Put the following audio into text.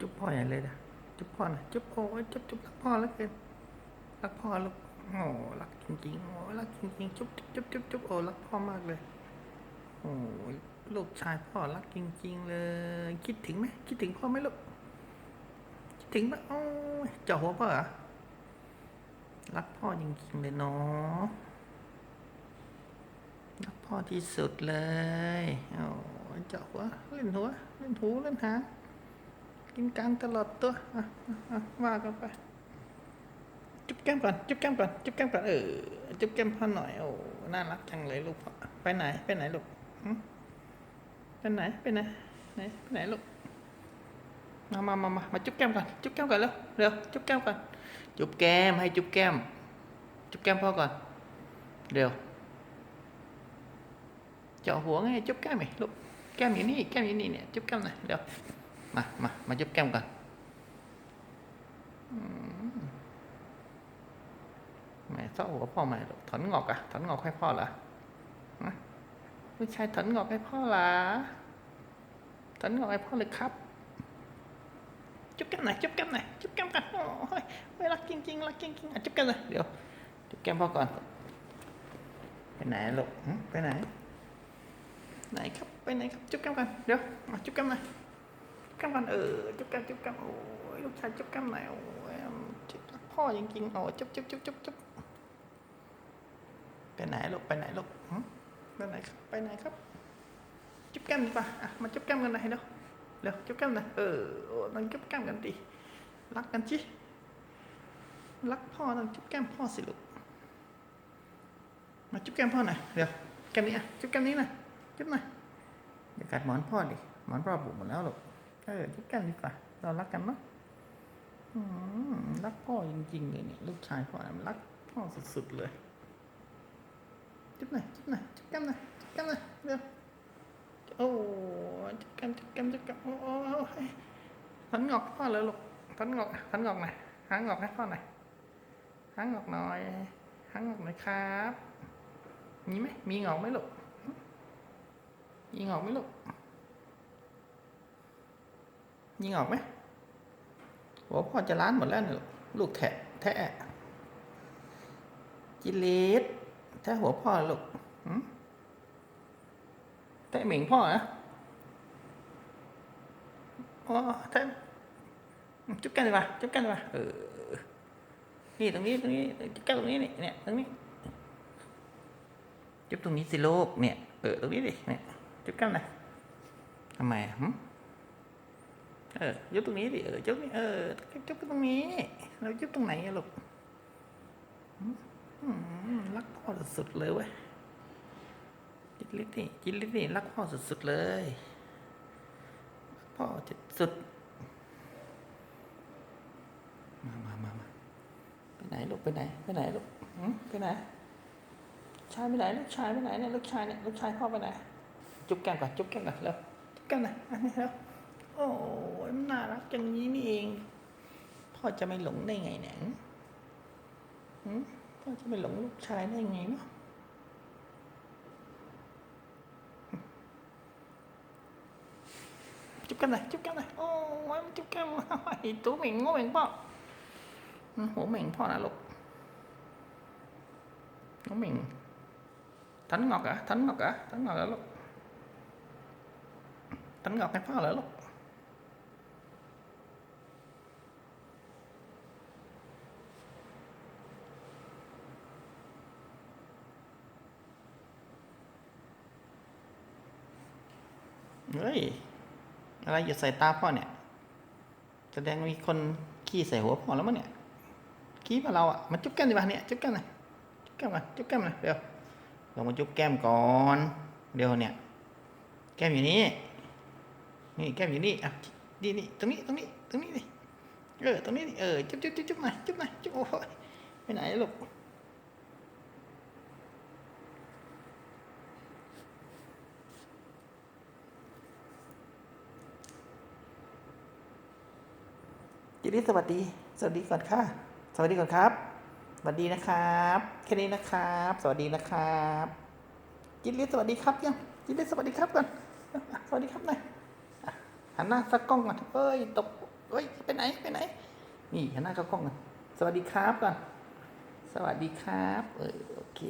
จุ๊บพ่อใหญ่เลยนะจุ๊บพ่อน่อยจุ๊บโอ้ยจุ๊บจุ๊บรักพ่อแล้วเกินรักพ่อลูกโอ้รักจริงๆโอ้รักจริงๆจุ๊บจุ๊บจุ๊บจุ๊บโอ้รักพ่อมากเลยโอ้ยลูกชายพ่อรักจริง ๆ เลย คิดถึงไหมคิดถึงพ่อไหมลูกคิดถึงไหมโอ้ยเจาะหัวพ่อเหรอรักพ่อจริงๆเลยเนาะรักพ่อที่สุดเลยโอ้เจาหัวเล่นหัวเล่นหูเล่นหาง กินกลางตลอดตัวอะอะว่ากันไป จุ๊บแก้มก่อน จุ๊บแก้มก่อน จุ๊บแก้มก่อน เออ จุ๊บแก้มพ่อหน่อย โอ้ น่ารักจังเลยลูกพ่อไปไหน ไปไหนลูกไปไหน ไปไหน ไหน ไปไหนลูก มามามามามาจุ๊บแก้มก่อน จุ๊บแก้มก่อนเร็ว เร็ว จุ๊บแก้มก่อน จุ๊บแก้ม ให้จุ๊บแก้ม จุ๊บแก้มพ่อก่อน เร็วเจาะหัวไง จุ๊บแก้มไหมลูก แก้มอยู่นี่ แก้มอยู่นี่เนี่ย จุ๊บแก้มหน่อย เร็ว มามามาจุ๊บแก้มก่อนแม่เศร้าหัวพ่อใหม่หรอถอนงอกอะถอนงอกให้พ่อเหรอฮะผู้ชายถอนงอกให้พ่อเหรอถอนงอกให้พ่อเลยครับ จุ๊บแก้มหน่อยจุ๊บแก้มหน่อยจุ๊บแก้มกันโอ้ยไม่รักจริงๆรักจริงๆอะจุ๊บแก้มเลยเดี๋ยวจุ๊บแก้มพ่อก่อน ไปไหนลูกไปไหน ไหนครับไปไหนครับจุ๊บแก้มกันเดี๋ยวมาจุ๊บแก้มหน่อย ก้มกันเออจุ๊บแก้มจุ๊บแก้มโอ้ยลูกชายจุ๊บแก้มหน่อยโอ้ยจุ๊บพ่อจริงๆโอ้จุ๊บจุ๊บจุ๊บจุ๊บจุ๊บไปไหนลูกไปไหนลูกหึไปไหนครับไปไหนครับ จุ๊บแก้มดีกว่าอะมาจุ๊บแก้มกันหน่อยเร็วเร็วจุ๊บแก้มหน่อยเออโอ้ต้องจุ๊บแก้มกันดิรักกันจิรักพ่อต้องจุ๊บแก้มพ่อสิลูกมาจุ๊บแก้มพ่อหน่อยเร็วแก้มนี้อะจุ๊บแก้มนี้หน่อยจุ๊บหน่อยเดี๋ยวกัดหมอนพ่อดิหมอนพ่อบุกหมดแล้วหรอก เออจุ๊บกันดีกว่าเรารักกันเนาะอืมรักพ่อจริงๆเลยเนี่ยลูกชายพ่อมันรักพ่อสุดๆเลยจุ๊บหน่อยจุ๊บหน่อยจุ๊บกันหน่อยจุ๊บกันหน่อยเร็วโอ้จุ๊บกันจุ๊บกันจุ๊บกันโอ้โอ้โอ้เฮ้ยทันงอกพ่อเลยลูกทันงอกทันงอกหน่อยหางงอกให้พ่อหน่อยหางงอกหน่อยหางงอกหน่อยครับมีไหมมีงอกไหมลูกยิงอกไหมลูก ยิงออกไหมหัวพ่อจะล้านหมดแล้วเนี่ยลูกลูกแทะแทะจิเลสแทะหัวพ่อลูกแทะเหม่งพ่อเหรออ๋อแทะจุ๊บกันดีกว่าจุ๊บกันดีกว่าเออนี่ตรงนี้ตรงนี้จุ๊บกันตรงนี้นี่เนี่ยตรงนี้จุ๊บตรงนี้สิลูกเนี่ยเออตรงนี้ดิเนี่ยจุ๊บกันเลยทำไมอะหึ เออจุ๊บตรงนี้ดิเออจุ๊บนี่เออจุ๊บตรงนี้เราจุ๊บตรงไหนลูกรักพ่อสุดๆเลยเว้ยจิตลิศนี่จิตลิศนี่รักพ่อสุดๆเลยพ่อจะสุดมามามามาไปไหนลูกไปไหนไปไหนลูกไปไหนชายไปไหนลูกชายไปไหนเนี่ยลูกชายเนี่ยลูกชายพ่อไปไหนจุ๊บแก้มก่อนจุ๊บแก้มก่อนเร็วจุ๊บแก้มหน่อยอันนี้เร็ว โอ้ยน่ารักอย่างนี้นี่เอง พ่อจะไม่หลงได้ไงเนี่ยหืมพ่อจะไม่หลงลูกชายได้ไงเนาะจุ๊บก้มหน่อยจุ๊บก้มหน่อยโอ้ยจุ๊บก้มไอ้ตัวเหม่งโง่เหม่งพ่ออืมหัวเหม่งพ่อนะลูกหัวเหม่ง Thánh Ngọc à? Thánh Ngọc à? Thánh Ngọc là lúc Thánh Ngọc hay phá là lúc Ôi อ เฮ้ย อะไรอย่าใส่ตาพ่อเนี่ย แสดงมีคนขี้ใส่หัวพ่อแล้วมั้งเนี่ยขี้มาเราอะ มาจุ๊บแก้มดีกว่าเนี่ย จุ๊บแก้มหน่อยจุ๊บแก้มก่อนจุ๊บแก้มหน่อยเร็วลงมาจุ๊บแก้มก่อน เดี๋ยวเนี่ย แก้มอยู่นี่ นี่แก้มอยู่นี่ อะนี่นี่ตรงนี้ ตรงนี้ ตรงนี้ดิเออ ตรงนี้เออ จุ๊บจุ๊บจุ๊บจุ๊บหน่อยจุ๊บหน่อยจุ๊บโอ้ยไปไหนลูก จิริสวัสดี สวัสดีก่อนค่ะ สวัสดีก่อนครับสวัสดีนะครับ แค่นี้นะครับ สวัสดีนะครับ จิริสวัสดีครับยังจิริสวัสดีครับก่อนสวัสดีครับหน่อยหันหน้าสักกล้องก่อนเอ้ยตกเฮ้ยไปไหนไปไหน นี่หันหน้าเข้ากล้องกันสวัสดีครับก่อน สวัสดีครับ เออโอเค